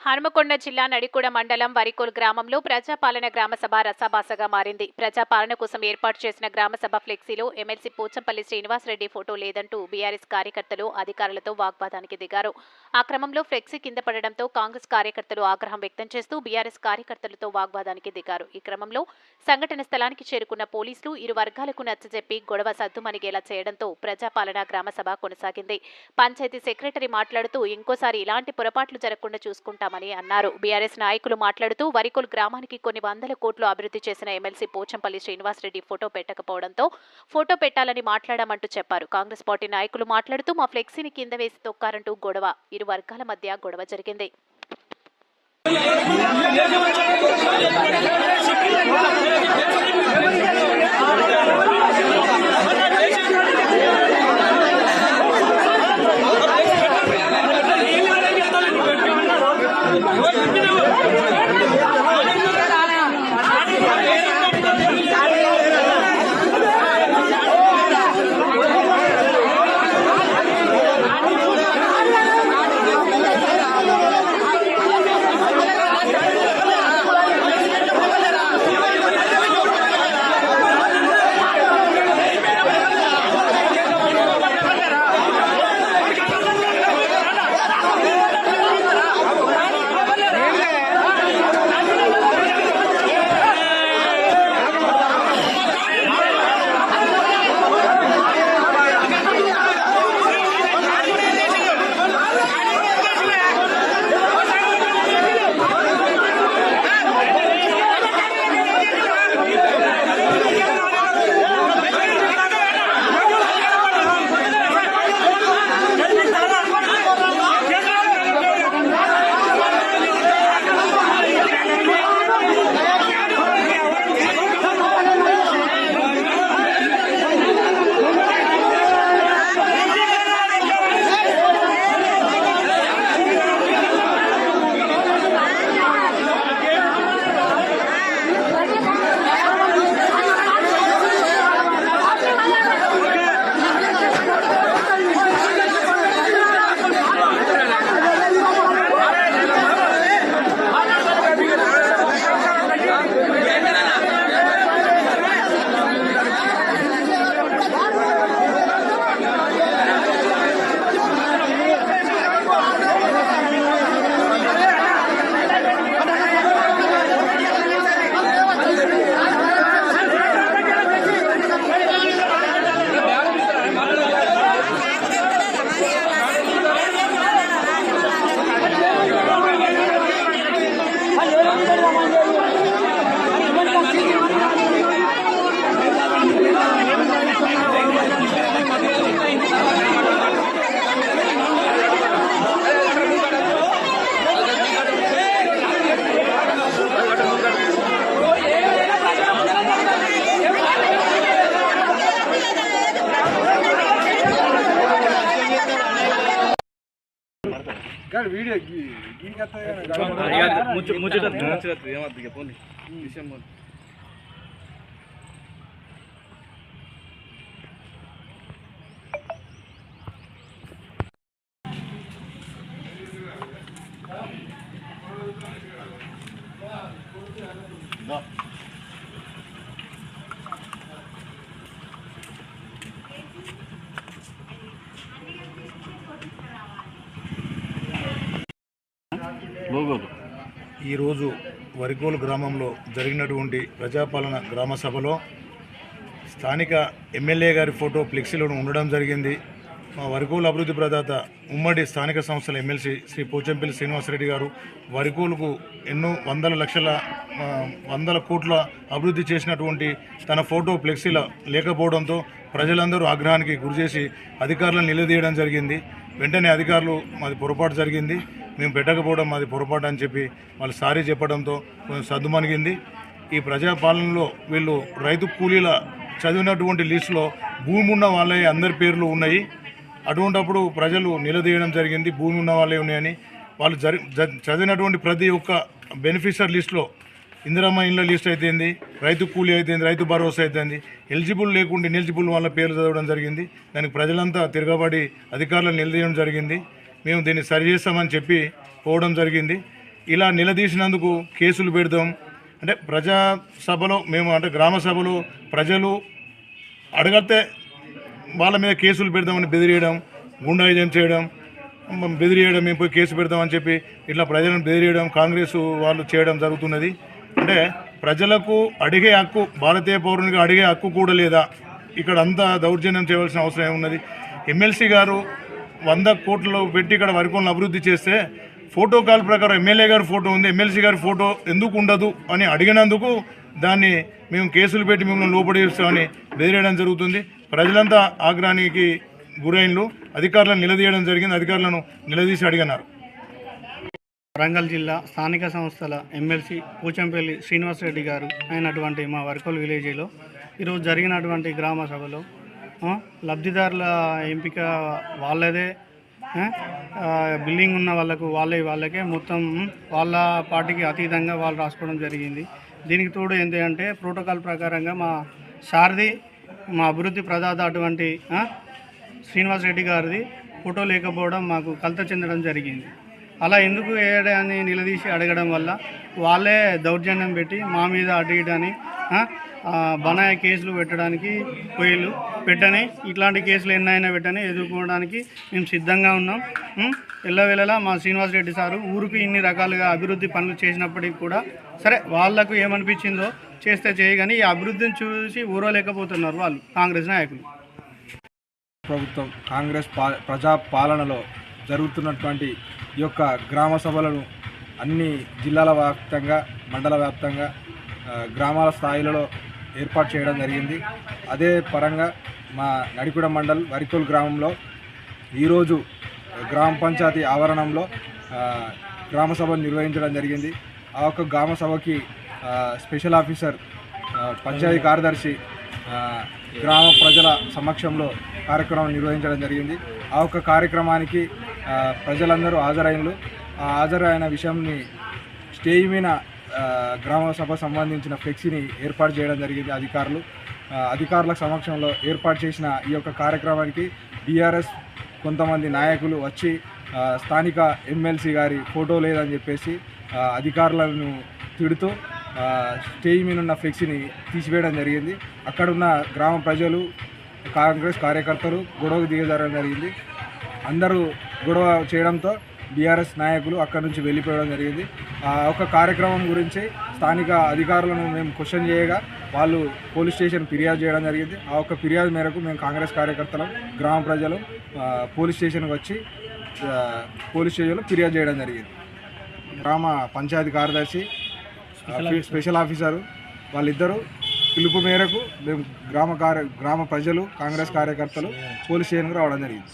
హనుమకొండ జిల్లా నడికూడ మండలం వరికోల్ గ్రామంలో ప్రజాపాలన గ్రామసభ రసాభాసగా మారింది. ప్రజాపాలన కోసం ఏర్పాటు చేసిన గ్రామసభ ఫ్లెక్సీలో ఎమ్మెల్సీ పోచంపల్లి శ్రీనివాసరెడ్డి ఫోటో లేదంటూ బీఆర్ఎస్ కార్యకర్తలు అధికారులతో వాగ్వాదానికి దిగారు. ఆ క్రమంలో ఫ్లెక్సీ కింద పడడంతో కాంగ్రెస్ కార్యకర్తలు ఆగ్రహం వ్యక్తం చేస్తూ బీఆర్ఎస్ కార్యకర్తలతో వాగ్వాదానికి దిగారు. ఈ క్రమంలో సంఘటన స్థలానికి చేరుకున్న పోలీసులు ఇరు వర్గాలకు నచ్చజెప్పి గొడవ సద్దుమణిగేలా చేయడంతో ప్రజాపాలన గ్రామసభ కొనసాగింది. పంచాయతీ సెక్రటరీ మాట్లాడుతూ ఇంకోసారి ఇలాంటి పొరపాట్లు జరగకుండా చూసుకుంటామని అన్నారు. బీఆర్ఎస్ నాయకులు మాట్లాడుతూ వరికోల్ గ్రామానికి కొన్ని వందల కోట్లు అభివృద్ధి చేసిన ఎమ్మెల్సీ పోచంపల్లి శ్రీనివాసరెడ్డి ఫోటో పెట్టకపోవడంతో ఫోటో పెట్టాలని మాట్లాడామంటూ చెప్పారు. కాంగ్రెస్ పార్టీ నాయకులు మాట్లాడుతూ మా ఫ్లెక్సీని కింద వేసి తొక్కారంటూ గొడవ. ఇరు వర్గాల మధ్య గొడవ జరిగింది. కానీ వీడియో గీ- గీకి వస్తుంది కానీ ముచ్చట ముచ్చట ముచ్చట ఏమద్దు ఇక పోనీ విషయం పోనీ లోగోలు ఈరోజు వరికోలు గ్రామంలో జరిగినటువంటి ప్రజాపాలన గ్రామ సభలో స్థానిక ఎమ్మెల్యే గారి ఫోటో ఫ్లెక్సీలో ఉండడం జరిగింది. మా వరికోలు అభివృద్ధి ప్రదాత ఉమ్మడి స్థానిక సంస్థల ఎమ్మెల్సీ శ్రీ పోచంపల్లి శ్రీనివాసరెడ్డి గారు వరికోలుకు ఎన్నో వందల లక్షల వందల కోట్ల అభివృద్ధి చేసినటువంటి తన ఫోటో ఫ్లెక్సీల లేకపోవడంతో ప్రజలందరూ ఆగ్రహానికి గురిచేసి అధికారులను నిలదీయడం జరిగింది. వెంటనే అధికారులు మాది పొరపాటు జరిగింది మేము పెట్టకపోవడం మాది పొరపాటు అని చెప్పి వాళ్ళు సారీ చెప్పడంతో కొంచెం సర్దుమణిగింది. ఈ ప్రజాపాలనలో వీళ్ళు రైతు కూలీల చదివినటువంటి లిస్టులో భూమి ఉన్న వాళ్ళే అందరి పేర్లు ఉన్నాయి. అటువంటప్పుడు ప్రజలు నిలదీయడం జరిగింది భూమి ఉన్న వాళ్ళే ఉన్నాయని. వాళ్ళు జరి చదివినటువంటి ప్రతి ఒక్క బెనిఫిషియర్ లిస్టులో ఇందిరమ్మ ఇండ్ల లిస్ట్ అయితేంది రైతు కూలీ అయితేంది రైతు భరోసా అయితేంది. ఎలిజిబుల్ లేకుండా ఎలిజిబుల్ వాళ్ళ పేర్లు చదవడం జరిగింది. దానికి ప్రజలంతా తిరగబడి అధికారులను నిలదీయడం జరిగింది. మేము దీన్ని సరి చేస్తామని చెప్పి పోవడం జరిగింది. ఇలా నిలదీసినందుకు కేసులు పెడదాం. అంటే ప్రజా సభలో మేము అంటే గ్రామ సభలో ప్రజలు అడగతే వాళ్ళ మీద కేసులు పెడదామని బెదిరియడం గుండాయిజం చేయడం బెదిరేయడం బెదిరియడం మేము పోయి కేసు పెడదామని చెప్పి ఇట్లా ప్రజలను బెదిరియడం కాంగ్రెస్ వాళ్ళు చేయడం జరుగుతున్నది. అంటే ప్రజలకు అడిగే హక్కు భారతీయ పౌరునికి అడిగే హక్కు కూడా లేదా? ఇక్కడ అంతా దౌర్జన్యం చేయవలసిన అవసరం ఏమున్నది? ఎమ్మెల్సీ గారు వంద కోట్లు పెట్టి ఇక్కడ వరకులను అభివృద్ధి చేస్తే ఫోటో కాల్ ప్రకారం ఎమ్మెల్యే గారి ఫోటో ఉంది ఎమ్మెల్సీ గారి ఫోటో ఎందుకు ఉండదు అని అడిగినందుకు దాన్ని మేము కేసులు పెట్టి మిమ్మల్ని లోపడేస్తామని బెదిరేయడం జరుగుతుంది. ప్రజలంతా ఆగ్రహానికి గురైన్లు అధికారులను నిలదీయడం జరిగింది అధికారులను నిలదీసి అడిగినారు వరంగల్ జిల్లా స్థానిక సంస్థల ఎమ్మెల్సీ పూచంపల్లి శ్రీనివాసరెడ్డి గారు అయినటువంటి మా వర్కోల్ విలేజ్లో ఈరోజు జరిగినటువంటి గ్రామ సభలో లబ్ధిదారుల ఎంపిక వాళ్ళదే బిల్డింగ్ ఉన్న వాళ్ళకు వాళ్ళే వాళ్ళకే మొత్తం వాళ్ళ పార్టీకి అతీతంగా వాళ్ళు రాసుకోవడం జరిగింది. దీనికి తోడు ఏంటి అంటే ప్రోటోకాల్ ప్రకారంగా మా శారది మా అభివృద్ధి ప్రదాత అటువంటి శ్రీనివాస్ రెడ్డి గారిది ఫోటో లేకపోవడం మాకు కలత చెందడం జరిగింది. అలా ఎందుకు వేయడాన్ని నిలదీసి అడగడం వల్ల వాళ్ళే దౌర్జన్యం పెట్టి మా మీద అటు ఇటు అని కేసులు పెట్టడానికి పోయిళ్ళు పెట్టని ఇట్లాంటి కేసులు ఎన్నైనా పెట్టని ఎదుర్కోవడానికి మేము సిద్ధంగా ఉన్నాం. ఎల్లవేళలా మా శ్రీనివాస్ రెడ్డి సారు ఊరికి ఇన్ని రకాలుగా అభివృద్ధి పనులు చేసినప్పటికి కూడా సరే వాళ్ళకు ఏమనిపించిందో చేస్తే చేయగాని ఈ అభివృద్ధిని చూసి ఊరలేకపోతున్నారు వాళ్ళు కాంగ్రెస్ నాయకులు. ప్రభుత్వం కాంగ్రెస్ పా ప్రజా పాలనలో జరుగుతున్నటువంటి ఈ యొక్క గ్రామ సభలను అన్ని జిల్లాల వ్యాప్తంగా మండల వ్యాప్తంగా గ్రామాల స్థాయిలలో ఏర్పాటు చేయడం జరిగింది. అదే పరంగా మా నడికుడ మండల్ వరికోల్ గ్రామంలో ఈరోజు గ్రామ పంచాయతీ ఆవరణంలో గ్రామ సభ నిర్వహించడం జరిగింది. ఆ యొక్క గ్రామ సభకి స్పెషల్ ఆఫీసర్ పంచాయతీ కార్యదర్శి గ్రామ ప్రజల సమక్షంలో కార్యక్రమం నిర్వహించడం జరిగింది. ఆ యొక్క కార్యక్రమానికి ప్రజలందరూ హాజరైనలు. ఆ హాజరైన విషయంని స్టేజ్ మీద గ్రామ సభ సంబంధించిన ఫ్లెక్సీని ఏర్పాటు చేయడం జరిగింది అధికారులు. అధికారుల సమక్షంలో ఏర్పాటు చేసిన ఈ యొక్క కార్యక్రమానికి బీఆర్ఎస్ కొంతమంది నాయకులు వచ్చి స్థానిక ఎమ్మెల్సీ గారి ఫోటో లేదని చెప్పేసి అధికారులను తిడుతూ ఆ, స్టేజ్ మీద ఉన్న ఫ్లెక్సీని తీసివేయడం జరిగింది. అక్కడున్న గ్రామ ప్రజలు కాంగ్రెస్ కార్యకర్తలు గొడవకు దిగజారడం జరిగింది. అందరూ గొడవ చేయడంతో బీఆర్ఎస్ నాయకులు అక్కడి నుంచి వెళ్ళిపోవడం జరిగింది. ఆ ఒక కార్యక్రమం గురించి స్థానిక అధికారులను మేము క్వశ్చన్ చేయగా వాళ్ళు పోలీస్ స్టేషన్ ఫిర్యాదు చేయడం జరిగింది. ఆ ఒక్క ఫిర్యాదు మేరకు మేము కాంగ్రెస్ కార్యకర్తలు గ్రామ ప్రజలు పోలీస్ స్టేషన్కి వచ్చి పోలీస్ స్టేషన్లో ఫిర్యాదు చేయడం జరిగింది. గ్రామ పంచాయతీ కార్యదర్శి స్పెషల్ ఆఫీసరు వాళ్ళిద్దరూ పిలుపు మేరకు మేము గ్రామ కార్య గ్రామ ప్రజలు కాంగ్రెస్ కార్యకర్తలు పోలీస్ స్టేషన్కి రావడం జరిగింది.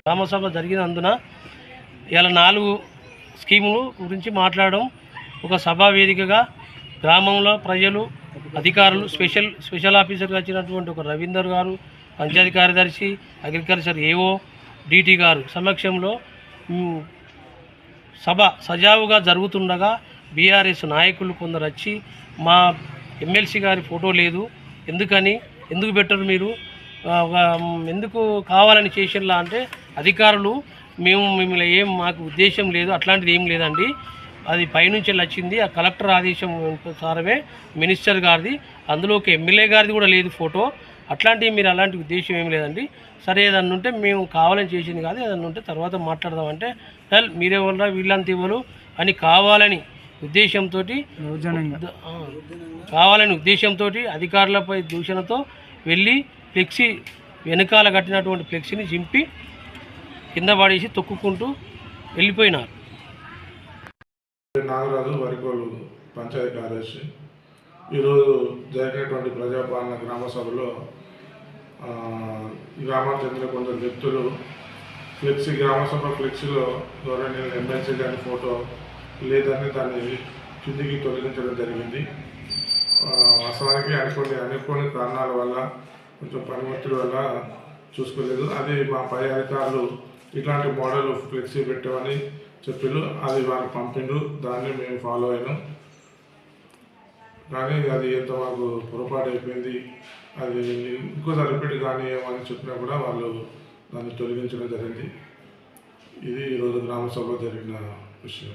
గ్రామసభ జరిగినందున ఇలా నాలుగు స్కీములు గురించి మాట్లాడడం ఒక సభా వేదికగా గ్రామంలో ప్రజలు అధికారులు స్పెషల్ స్పెషల్ ఆఫీసర్గా వచ్చినటువంటి ఒక రవీందర్ గారు పంచాయతీ కార్యదర్శి అగ్రికల్చర్ ఏఓ డిటి గారు సమక్షంలో సభ సజావుగా జరుగుతుండగా బీఆర్ఎస్ నాయకులు కొందరు వచ్చి మా ఎమ్మెల్సీ గారి ఫోటో లేదు. ఎందుకని? ఎందుకు పెట్టరు మీరు? ఎందుకు కావాలని చేసినలా అంటే అధికారులు మేము మిమ్మల్ని ఏం మాకు ఉద్దేశం లేదు అట్లాంటిది ఏం లేదండి. అది పైనుంచి వచ్చింది ఆ కలెక్టర్ ఆదేశం సారమే మినిస్టర్ గారిది. అందులో ఒక ఎమ్మెల్యే గారిది కూడా లేదు ఫోటో. అట్లాంటివి మీరు అలాంటి ఉద్దేశం ఏం లేదండి. సరే ఏదన్నా ఉంటే మేము కావాలని చేసింది కాదు ఏదన్నా ఉంటే తర్వాత మాట్లాడదామంటే వెల్ మీరెవరా వీళ్ళంత ఇవ్వరు అని కావాలని ఉద్దేశంతో కావాలని ఉద్దేశంతో అధికారులపై దూషణతో వెళ్ళి ఫ్లెక్సీ వెనకాల కట్టినటువంటి ఫ్లెక్సీని చింపి కింద పడేసి తొక్కుకుంటూ వెళ్ళిపోయినారు. నాగరాజు వరికోలు పంచాయతీ కార్యదర్శి. ఈరోజు జరిగినటువంటి ప్రజాపాలన గ్రామ సభలో ఆ, గ్రామానికి చెందిన కొందరు వ్యక్తులు ఫ్లెక్సీ గ్రామ సభ ఫ్లెక్సీలో గవర్నర్ ఎమ్మెల్సీ గారి ఫోటో లేదని దాన్ని కిందికి తొలగించడం జరిగింది. ఆ, వాస్తవానికి అనుకోని అనుకోని కారణాల వల్ల కొంచెం పనిమత్తుల వల్ల చూసుకోలేదు. అది మా పై అధికారులు ఇట్లాంటి మోడల్ ఫ్లెక్సీ పెట్టామని చెప్పారు అది వాళ్ళకి పంపిండ్రు. దాన్ని మేము ఫాలో అయినాం. కానీ అది ఎంత మాకు పొరపాటు అయిపోయింది అది ఇంకోసారి రిపీట్ కానీ ఏమని చెప్పినా కూడా వాళ్ళు దాన్ని తొలగించడం జరిగింది. ఇది ఈరోజు గ్రామ సభలో జరిగిన విషయం.